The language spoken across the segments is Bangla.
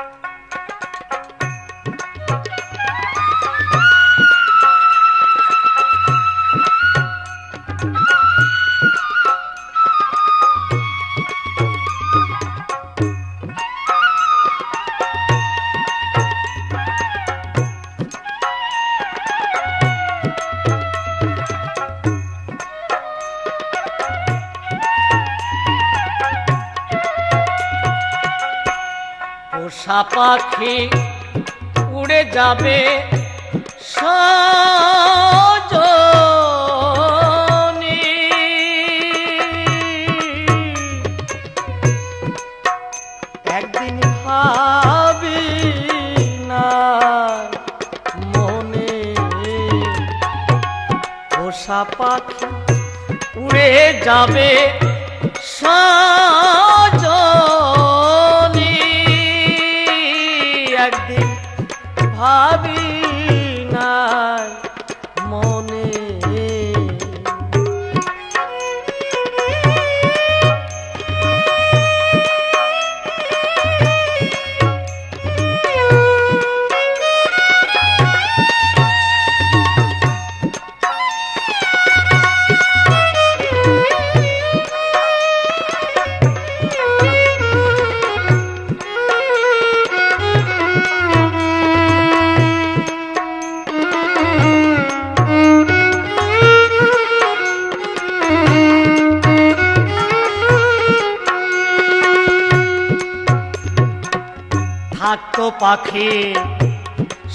পোষা পাখি উড়ে যাবে সজনী। একদিন ভাবি না মনে পোষা পাখি উড়ে যাবে সজনী। পাখি,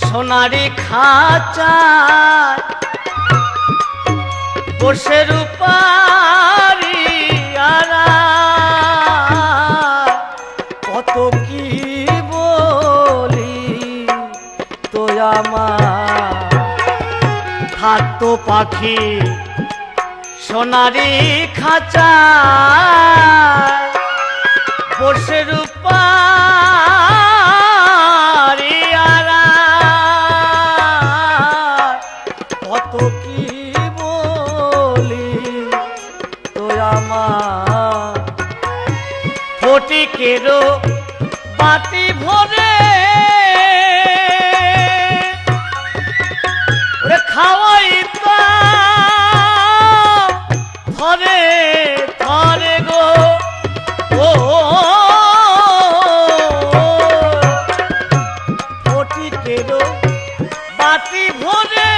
সোনারি খাঁচায়। বসে রূপারি। কত কি বলি তো আমার থাকতো পাখি, সোনারি খাঁচায়। বসে রূপারি ফটিকেরও বাতি ভরে। খাওয়াই ধরে ধরে গো। ও ফটিকেরও বাতি ভরে।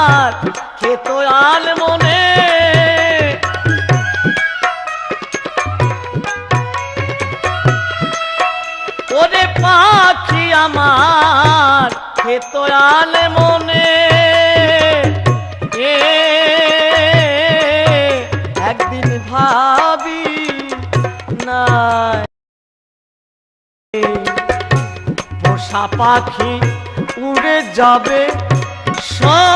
আমার খেত আল মনে? ওরে পাখি আমার খেত আল মনে? একদিন ভাবি নাই। পোষা পাখি উড়ে যাবে সজনী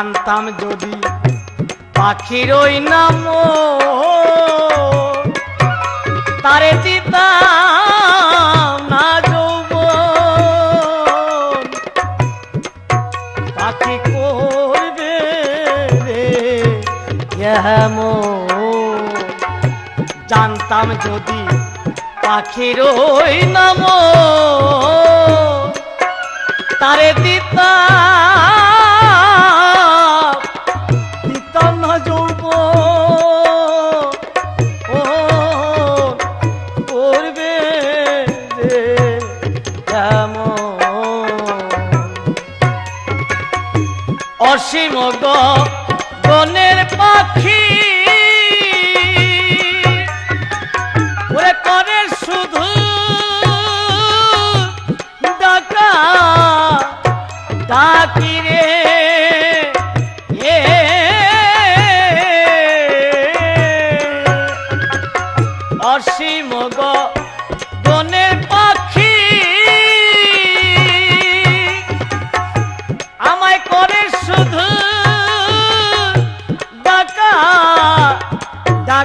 জানতাম যদি পাখির ওই নাম তারে দিতাম না যৌবন। পাখি করবে জানতাম যদি পাখির ওই নাম তারে দিতা দিতাম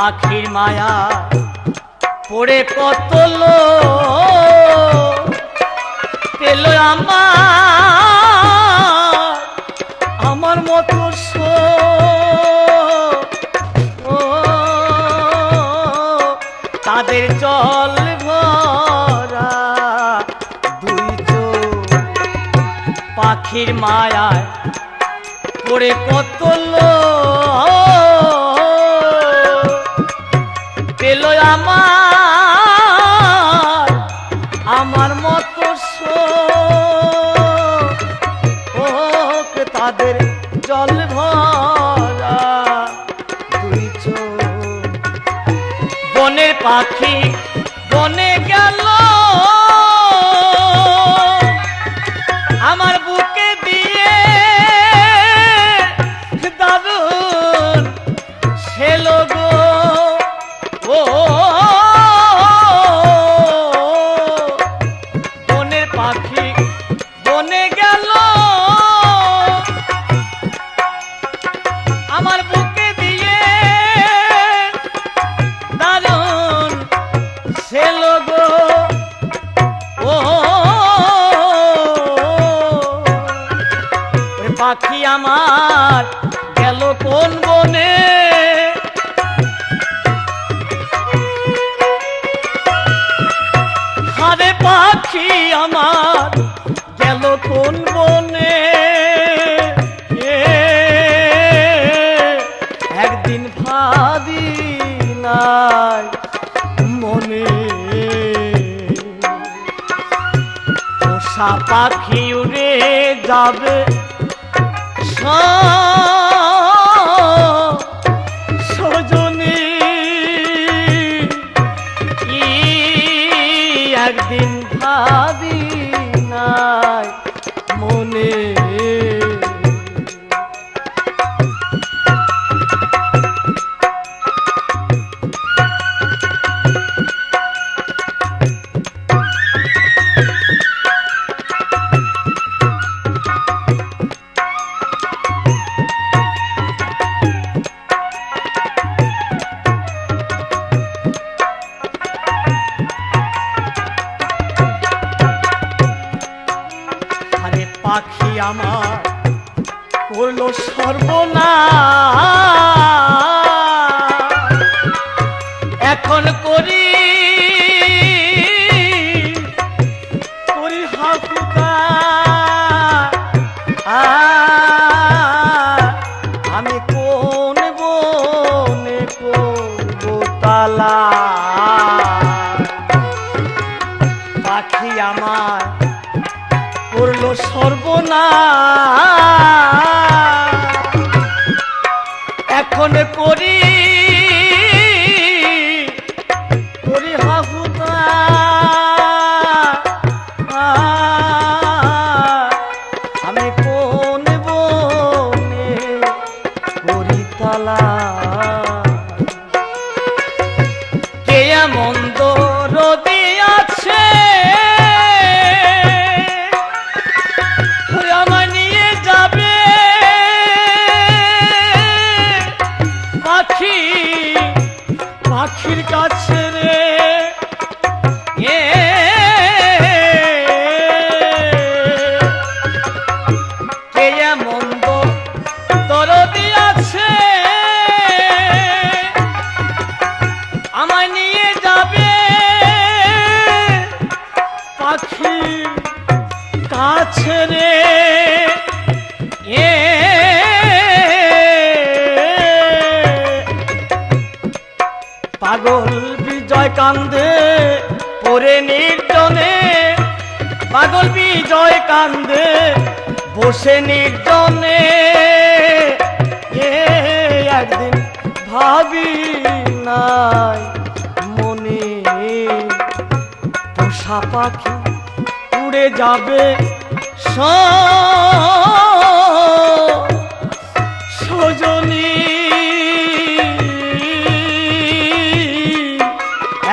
পাখির মায়া পড়ে কত পেল আমার আমার মতো তাদের জল পাখির মায়ায় পড়ে কত পেল আমার আমার মতো শোক তাদের জল ভরা দুই পাখি আমার গেল কোন বনে? হারে পাখি আমার গেল কোন বনে? একদিন ভাবি নাই মনে। পাখি উড়ে যাবে এখন করি যাবে। পাগল বিজয় কান্দে পরে নির্জনে। পাগল বিজয় কান্দে বসে নির্জনে। পাখি উড়ে যাবে সজনী।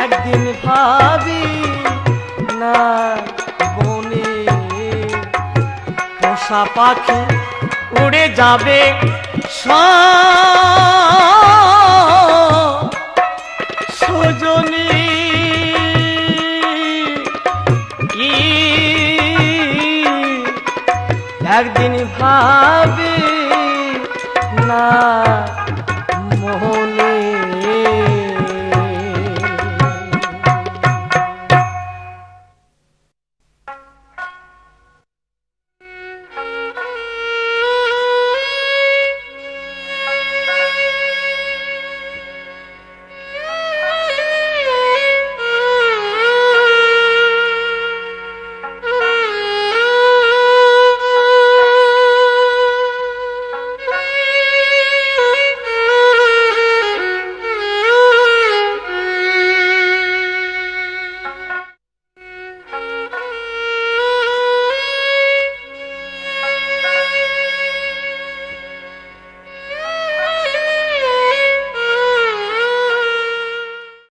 একদিন ভাবি না বনে পোষা পাখি উড়ে যাবে স- भाभी ना